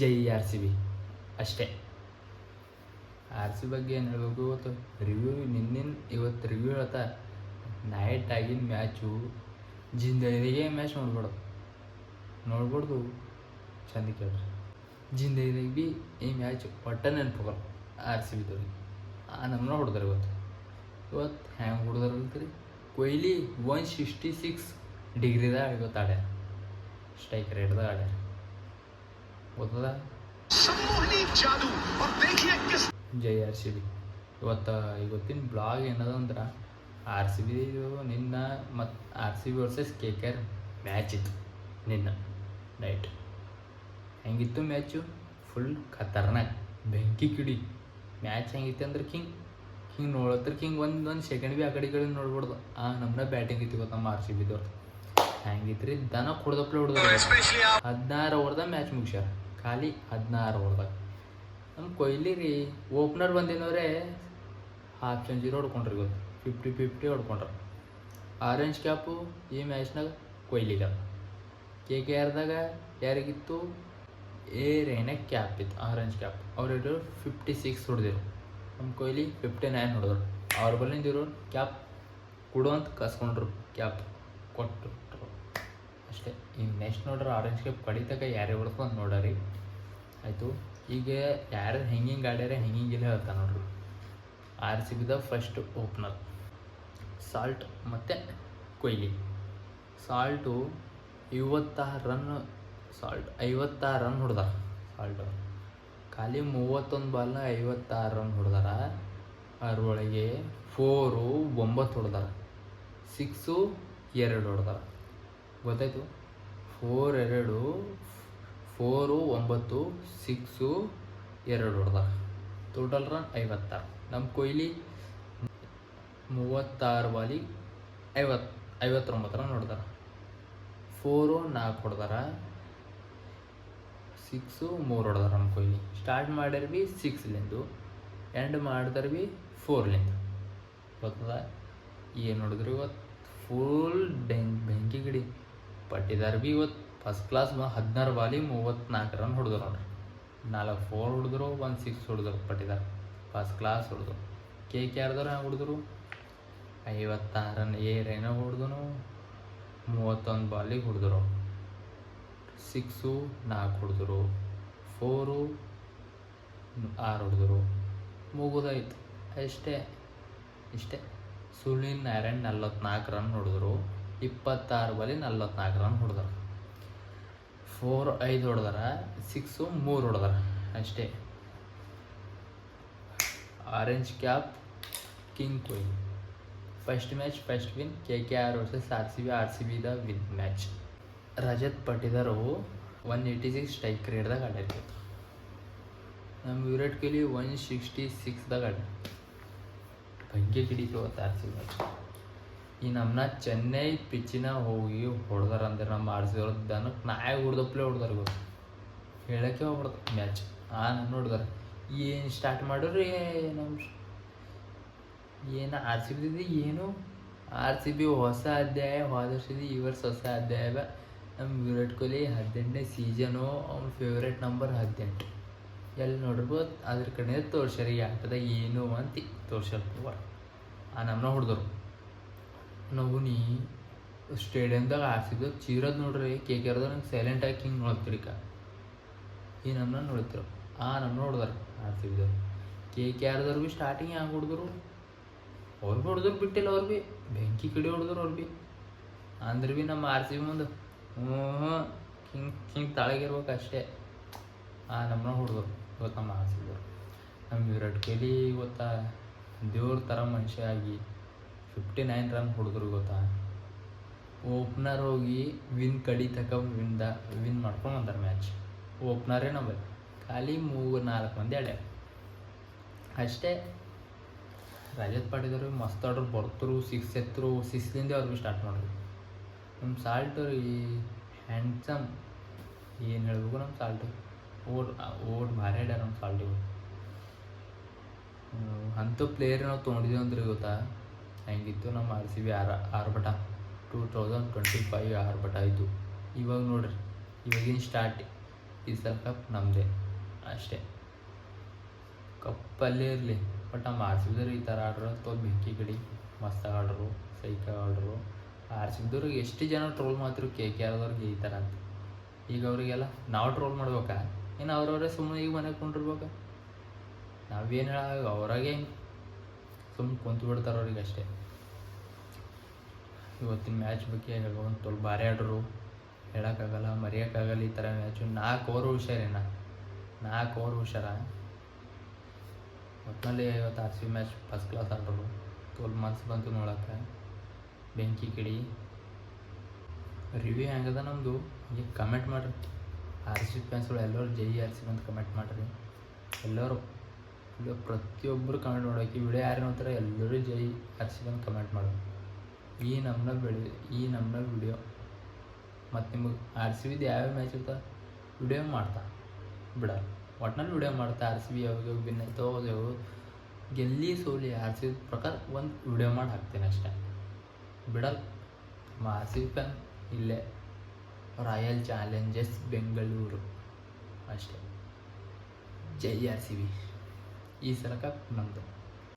ಜೈ R C B ಅಷ್ಟೇ. R C ಬಗ್ಗೆ ಏನು ಹೇಳ್ಬೇಕು ಇವತ್ತು ರಿವ್ಯೂ ನಿನ್ನಿನ ಇವತ್ತು ರಿವ್ಯೂ ಹೇಳ್ತಾ ನೈಟ್ ಆಗಿನ ಮ್ಯಾಚು ಜಿಂದಗಿಗೆ ಮ್ಯಾಚ್ ನೋಡ್ಬಾರ್ದು ನೋಡ್ಬಾರ್ದು, ಚಂದ ಕೇಳ್ರಿ. ಜಿಂದಗಿದಾಗ ಭೀ ಈ ಮ್ಯಾಚ್ ಒಟ್ಟ ನೆನಪುಗಲ್ಲ ಆರ್ ಸಿ ಬಿದವ್ರಿಗೆ ಆ ನಮ್ಮನ್ನ ಹೊಡೆದಾರೆ ಇವತ್ತು. ಇವತ್ತು ಹ್ಯಾಂಗೆ ಹೊಡೆದಾರಲ್ತ್ರಿ ಕೊಹ್ಲಿ ಒನ್ ಸಿಕ್ಸ್ಟಿ ಸಿಕ್ಸ್ ಡಿಗ್ರಿದಾಗ ಇವತ್ತು ಆಡ್ಯಾರ. ಸ್ಟ್ರೈಕ್ ರೇಟ್ದಾಗ ಆಡ್ಯಾರ. ಜೈ ಆರ್ ಸಿ ಬಿ. ಇವತ್ತು ಇವತ್ತಿನ ಬ್ಲಾಗ್ ಏನದ ಅಂದ್ರೆ ಆರ್ ಸಿ ಬಿ ನಿನ್ನ ಮತ್ತು R C B versus K K R match ಇತ್ತು ನಿನ್ನ ನೈಟ್ ಹೆಂಗಿತ್ತು ಮ್ಯಾಚು? ಫುಲ್ ಖತರ್ನಾಕ್ ಬೆಂಕಿ ಕಿಡಿ. ಮ್ಯಾಚ್ ಹೆಂಗಿತ್ತು ಅಂದ್ರೆ ಕಿಂಗ್ ಹಿಂಗೆ ನೋಡತ್ರ ಹಿಂಗೆ ಒಂದು ಒಂದು ಸೆಕೆಂಡ್ ಬಿ ಆ ಕಡೆ ಕಡೆ ನೋಡ್ಬಾರ್ದು. ಆ ನಮ್ಮನ್ನ ಬ್ಯಾಟಿಂಗ್ ಇತ್ತು ಗೊತ್ತ ಆರ್ ಸಿ ಬಿದವ್ರು ಹೆಂಗಿತ್ತು ರೀ ದನ ಕುಡ್ದಪ್ಲೆ ಹೊಡ್ದು ಹದಿನಾರು ಓವರ್ದ ಮ್ಯಾಚ್ ಮುಗಿಸ್ಯಾರ. ಖಾಲಿ ಹದಿನಾರು ಓವರ್ದಾಗ ನಮ್ಮ ಕೊಹ್ಲಿ ರೀ ಓಪನರ್ ಬಂದಿನವ್ರೆ ಹಾಫ್ ಸೆಂಚುರಿ ಹೊಡ್ಕೊಂಡ್ರಿ ಇವತ್ತು ಫಿಫ್ಟಿ ಫಿಫ್ಟಿ ಹೊಡ್ಕೊಂಡ್ರ. ಆರೆಂಜ್ ಕ್ಯಾಪು ಈ ಮ್ಯಾಚ್ನಾಗ ಕೊಹ್ಲಿಗ ಕೆ ಕೆ ಆರ್ದಾಗ ಯಾರಿಗಿತ್ತು? ಏ ಕ್ಯಾಪ್ ಇತ್ತು ಆರೆಂಜ್ ಕ್ಯಾಪ್ ಅವರೆಲ್ಲರೂ ಫಿಫ್ಟಿ ಸಿಕ್ಸ್ ಹೊಡೆದಿರು. ನಮ್ಮ ಕೊಹ್ಲಿ ಫಿಫ್ಟಿ ನೈನ್ ಹೊಡೆದ್ರು. ಅವ್ರ ಬಲ್ಲಿಂದ ಇರೋ ಕ್ಯಾಪ್ ಕೊಡು ಅಂತ ಕಸ್ಕೊಂಡ್ರು ಕ್ಯಾಪ್ ಕೊಟ್ಟು ಅಷ್ಟೇ. ಈಗ ನೆಕ್ಸ್ಟ್ ನೋಡ್ರಿ ಆರೆಂಜ್ ಕ್ಯಾಪ್ ಕಡಿತಕ ಯಾರೇ ಹೊಡ್ಕೊಂಡು ನೋಡರಿ. ಆಯಿತು. ಈಗ ಯಾರು ಹೆಂಗಿಂಗೆ ಆಡ್ಯಾರ ಹೆಂಗಿಂಗಿಲ್ಲ ಹೇಳ್ತಾ ನೋಡ್ರಿ. R C first opener Salt ಮತ್ತು ಕೊಹ್ಲಿ. ಸಾಲ್ಟು ಐವತ್ತಾರು ರನ್ ಸಾಲ್ಟ್ ಐವತ್ತಾರು ರನ್ ಹೊಡೆದಾರ. ಸಾಲ್ಟ್ ಖಾಲಿ ಮೂವತ್ತೊಂದು ಬಾಲ್ನ ಐವತ್ತಾರು ರನ್ ಹೊಡೆದಾರ. ಅದರೊಳಗೆ ಫೋರು ಒಂಬತ್ತು ಹೊಡೆದಾರ. ಸಿಕ್ಸು ಎರಡು ಹೊಡೆದಾರ. ಗೊತ್ತಾಯ್ತು? ಫೋರ್ ಎರಡು, ಫೋರು ಒಂಬತ್ತು, ಸಿಕ್ಸು ಎರಡು ಹೊಡೆದಾರ ಟೋಟಲ್ ರನ್ ಐವತ್ತಾರು. ನಮ್ಮ ಕೊಹ್ಲಿ ಮೂವತ್ತಾರು ಬಾಲಿ ಐವತ್ತು ಐವತ್ತೊಂಬತ್ತು ರನ್ ಹೊಡೆದಾರ. ಫೋರು ನಾಲ್ಕು ಹೊಡೆದಾರ. ಸಿಕ್ಸು ಮೂರು ಹೊಡೆದಾರ ನಮ್ಮ ಕೊಹ್ಲಿ. ಸ್ಟಾರ್ಟ್ ಮಾಡ್ಯಾರ ಭೀ ಸಿಕ್ಸ್ಲಿಂದು ಎಂಡ್ ಮಾಡಿದ್ರೆ ಬಿ ಫೋರ್ಲಿಂದ ಗೊತ್ತದ? ಏನು ನೋಡಿದ್ರಿ ಇವತ್ತು ಫುಲ್ ಬೆಂಕ್ ಬೆಂಕಿ ಗಿಡಿ. ಪಟ್ಟಿದಾರ ಬಿ ಇವತ್ತು ಫಸ್ಟ್ ಕ್ಲಾಸ್ ಹದಿನಾರು ಬಾಲಿ ಮೂವತ್ತ್ನಾಲ್ಕು ರನ್ ಹೊಡೆದ್ರು ನೋಡ್ರಿ. ನಾಲ್ಕು ಫೋರ್ ಹೊಡೆದ್ರು ಒಂದು ಸಿಕ್ಸ್ ಹೊಡೆದ್ರು ಪಟ್ಟಿದಾರ ಫಸ್ಟ್ ಕ್ಲಾಸ್ ಹೊಡೆದ್ರು. ಕೆ ಕೆ ಆರ್ದವ್ರು ಹೆಂಗೆ ಹೊಡೆದ್ರು? ಐವತ್ತಾರು ರನ್ ಏನೇನೋ ಹೊಡೆದನು. ಮೂವತ್ತೊಂದು ಬಾಲಿಗೆ ಹೊಡೆದ್ರು. ಸಿಕ್ಸು ನಾಲ್ಕು ಹೊಡೆದ್ರು. ಫೋರು ಆರು ಹೊಡೆದ್ರು. ಮುಗಿದಾಯ್ತು. ಅಷ್ಟೇ. ಇಷ್ಟೇ. ಸುಳಿನ್ ನಾರಾಯಣ್ ನಲ್ವತ್ನಾಲ್ಕು ರನ್ ಹೊಡೆದ್ರು. ಇಪ್ಪತ್ತಾರು ಬಾಲಿ ನಲ್ವತ್ನಾಲ್ಕು ರನ್ ಹೊಡೆದಾರ. ಫೋರ್ ಐದು ಹೊಡೆದಾರ ಸಿಕ್ಸು ಮೂರು ಹೊಡೆದಾರ. ಅಷ್ಟೇ. Orange cap king Kohli first match first win K K R versus R C B R C B the win match Rajat Patidar one eighty six strike ರೇಟ್ದಾಗ ಆಡಾಡ್ತಿತ್ತು ನಮ್ಮ Virat Kohli one sixty ಸಿಕ್ಸ್ದಾಗ ಆಡ ಭಂಗಿ ಕಿಡಿತು R C match ಈ ನಮ್ಮನ್ನ ಚೆನ್ನೈ ಪಿಚ್ಚಿನ ಹೋಗಿ ಹೊಡೆದಾರ ಅಂದ್ರೆ ನಮ್ಮ ಆರ್ ಸಿ ದನಕ್ಕೆ ನಾಯಿ ಹೊಡೆದಪ್ಲೆ ಹೊಡೆದಾರ ಇವರು. ಹೇಳಕ್ಕೆ ಹೋಗ್ಬಾರ್ದು ಮ್ಯಾಚ್. ಆ ನಾನು ನೋಡಿದಾರೆ. ಏನು ಸ್ಟಾರ್ಟ್ ಮಾಡಿರಿ ನಮ್ಮ ಏನು ಆರ್ ಸಿ ಬಿದ್ದು ಏನು ಆರ್ ಸಿ ಬಿ ಹೊಸ ಅಧ್ಯಾಯ, ಹೋದ ವರ್ಷದ ಈ ವರ್ಷ ಹೊಸ ಅಧ್ಯಾಯ. ನಮ್ಮ ವಿರಾಟ್ ಕೊಹ್ಲಿ ಹದಿನೆಂಟನೇ ಸೀಸನು ಅವ್ನ ಫೇವ್ರೇಟ್ ನಂಬರ್ ಹದಿನೆಂಟು. ಎಲ್ಲಿ ನೋಡ್ಬೋದು? ಅದ್ರ ಕಡೆ ತೋರ್ಸ್ಯಾರ ಈ ಆಟದಾಗ ಏನು ಅಂತ ತೋರ್ಸಲ್ಪ ಆ ನಮ್ಮನ್ನ ಹೊಡೆದ್ರು. ನಾವು, ನೀ ಸ್ಟೇಡಿಯಮ್ದಾಗ ಆರ್ಸಿದ್ದು ಚೀರೋದು ನೋಡ್ರಿ ಕೆ ಕೆ ಆರ್ದಾಗ ನಂಗೆ ಸೈಲೆಂಟ್ ಆಗಿ ಹಿಂಗೆ ನೋಡ್ತಿರಿಕ ಈ ನಮ್ಮನ್ನ ನೋಡ್ತಿರು ಆ ನನ್ನ ಹೊಡೆದಾರ ಆರ್ ಸಿ ಬಿದವ್ರು ಕೆ ಕೆ ಆರ್ದವ್ರು ಭೀ ಸ್ಟಾರ್ಟಿಂಗ್ ಹ್ಯಾಂಗೆ ಹೊಡೆದ್ರು? ಅವ್ರು ಭೀ ಹೊಡೆದ್ರು, ಬಿಟ್ಟಿಲ್ಲ ಅವ್ರು ಭೀ. ಬೆಂಕಿ ಕಡೆ ಹೊಡೆದ್ರು ಅವ್ರು ಭೀ. ಅಂದ್ರೆ ಭೀ ನಮ್ಮ ಆರ್ ಸಿ ಬಿ ಮುಂದೆ ಹ್ಞೂ ಹಿಂಗೆ ಹಿಂಗೆ ತಳಗಿರ್ಬೇಕು ಅಷ್ಟೇ. ಆ ನಮ್ಮನ್ನ ಹೊಡೆದ್ರು ಇವತ್ತು ನಮ್ಮ ಆರ್ ಸಿ ನಮ್ಮ ವಿರಾಟ್ ಕೊಹ್ಲಿ ಗೊತ್ತಾ ದೇವ್ರ ಥರ ಮನುಷ್ಯ ಆಗಿ ಫಿಫ್ಟಿ ನೈನ್ ರನ್ ಹೊಡೆದ್ರು ಗೊತ್ತಾ? ಓಪ್ನರ್ ಹೋಗಿ ವಿನ್ ಕಡಿ ತಕ ವಿನ್ದ ವಿನ್ ಮಾಡ್ಕೊಂಡು ಬಂದಾರೆ ಮ್ಯಾಚ್ ಓಪ್ನರೇ ನಂಬರ್ ಖಾಲಿ ಮೂರು, ನಾಲ್ಕು ಮಂದಿ ಆಡ್ಯಾರ. ಅಷ್ಟೇ. ರಜತ್ ಪಾಟಿದವ್ರು ಮಸ್ತ್ ಆಡ್ರು, ಬರ್ತರು ಸಿಕ್ಸ್ ಎತ್ತರು ಸಿಕ್ಸ್ಲಿಂದ ಅವ್ರಿಗೆ ಸ್ಟಾರ್ಟ್ ಮಾಡಿದ್ರು ನಮ್ಮ ಸಾಲ್ಟ್ ಈ ಹ್ಯಾಂಡ್ಸಮ್ ಏನು ಹೇಳ್ಬೇಕು ನಮ್ಮ ಸಾಲ್ಟು ಓಡ್ ಓಡ್ ಭಾರಿ ಅಡ್ಯಾರ ನಮ್ಮ ಸಾಲ್ಟಿಗೆ ಅಂಥ ಪ್ಲೇಯರ್ ನಾವು ತೊಗೊಂಡಿದ್ದೀವಿ ಅಂದ್ರೆ ಗೊತ್ತಾ? ಹೆಂಗಿತ್ತು ನಮ್ಮ ಆರ್ ಸಿ ಬಿ ಆರ್ ಆರ್ಭಟ? ಟೂ ತೌಸಂಡ್ ಟ್ವೆಂಟಿ ಫೈವ್ ಆರ್ಭಟ ಆಯಿತು. ಇವಾಗ ನೋಡ್ರಿ, ಇವಾಗಿನ ಸ್ಟಾರ್ಟ್ ಈ ಸಲ ಕಪ್ ನಮ್ಮದೇ ಅಷ್ಟೇ. ಕಪ್ಪಲ್ಲೇ ಇರಲಿ, ಬಟ್ ನಮ್ಮ ಆರ್ ಸಿ ಬಿದವ್ರು ಈ ಥರ ಆಡ್ರು ತೋಲ್ ಬೆಂಕಿ ಕಡಿ ಮಸ್ತ್ ಆಡ್ರು, ಸೈಕ ಆಡ್ರು. ಆರ್ ಸಿ ಬಿದವ್ರಿಗೆ ಎಷ್ಟು ಜನ ಟ್ರೋಲ್ ಮಾಡ್ತಿರು ಕೆ ಕೆ ಆರ್ದವ್ರಿಗೆ ಈ ಥರ ಅಂತ. ಈಗ ಅವರಿಗೆಲ್ಲ ನಾವು ಟ್ರೋಲ್ ಮಾಡ್ಬೇಕಾ? ಏನು ಅವ್ರವರೇ ಸುಮ್ಮನೆ ಈಗ ಮನೆಗೆ ಕುಂಡಿರ್ಬೇಕಾ? ನಾವೇನು ಹೇಳ ಅವ್ರಾಗೆ ಸುಮ್ಮನೆ ಕುಂತು ಬಿಡ್ತಾರೆ ಅವ್ರಿಗೆ ಅಷ್ಟೇ ಇವತ್ತಿನ ಮ್ಯಾಚ್ ಬಗ್ಗೆ ಒಂದು ತೋಲ್ ಭಾರಿ ಆಡ್ರು. ಹೇಳೋಕ್ಕಾಗಲ್ಲ, ಮರೆಯೋಕ್ಕಾಗಲ್ಲ ಈ ಥರ ಮ್ಯಾಚು ನಾಲ್ಕು ಓವರ್ ಹುಷಾರೇನ. ನಾಲ್ಕು ಓವರ್ ಹುಷಾರ. ಒಟ್ಟಿನಲ್ಲಿ ಇವತ್ತು R C match first class order. ತೋಲ್ ಮನ್ಸು ಬಂತು ನೋಡೋಕ್ಕೆ. ಬೆಂಕಿ ಕಿಡಿ. ರಿವ್ಯೂ ಹೆಂಗದ ನಮ್ಮದು ಈಗ ಕಮೆಂಟ್ ಮಾಡಿರಿ. ಆರ್ ಸಿ ಫ್ಯಾನ್ಸ್ಗಳು ಎಲ್ಲರೂ ಜೈ ಆರ್ ಸಿ ಅಂತ ಕಮೆಂಟ್ ಮಾಡಿರಿ. ಎಲ್ಲರೂ ವಿಡಿಯೋ ಪ್ರತಿಯೊಬ್ಬರು ಕಮೆಂಟ್ ಮಾಡೋಕೆ ವಿಡಿಯೋ ಯಾರು ನೋಡ್ತಾರೆ ಎಲ್ಲರೂ ಜೈ ಅಂತ ಕಮೆಂಟ್ ಮಾಡೋದು. ಈ ನಮ್ಮನ್ನ ಬೆಳಿ, ಈ ನಮ್ಮನ್ನ ವಿಡಿಯೋ. ಮತ್ತು ನಿಮಗೆ ಆರ್ ಸಿ ಬಿದು ಯಾವ್ಯಾವ ಮ್ಯಾಚ್ ಇರ್ತಾ ವಿಡಿಯೋ ಮಾಡ್ತಾ. ಬಿಡ. ಒಟ್ನಲ್ಲಿ ವಿಡಿಯೋ ಮಾಡ್ತಾ ಆರ್ ಸಿ ಬಿ ಯಾವಾಗ ಯಾವಾಗ ಗೆಲ್ಲಿ ಸೋಲಿ ಆರ್ ಸಿ ಪ್ರಕಾರ ಒಂದು ವಿಡಿಯೋ ಮಾಡಿ ಹಾಕ್ತೀನಿ ಅಷ್ಟೇ. ಬಿಡಲ್ಲ. ನಮ್ಮ ಆರ್ ಸಿ ಬಿ ಫ್ಯಾನ್ ಇಲ್ಲೇ. ರಾಯಲ್ ಚಾಲೆಂಜರ್ಸ್ ಬೆಂಗಳೂರು ಅಷ್ಟೇ. ಜೈ ಆರ್ ಸಿ ಬಿ. ಈ ಸಲ ಕಪ್ ನಮ್ಮದು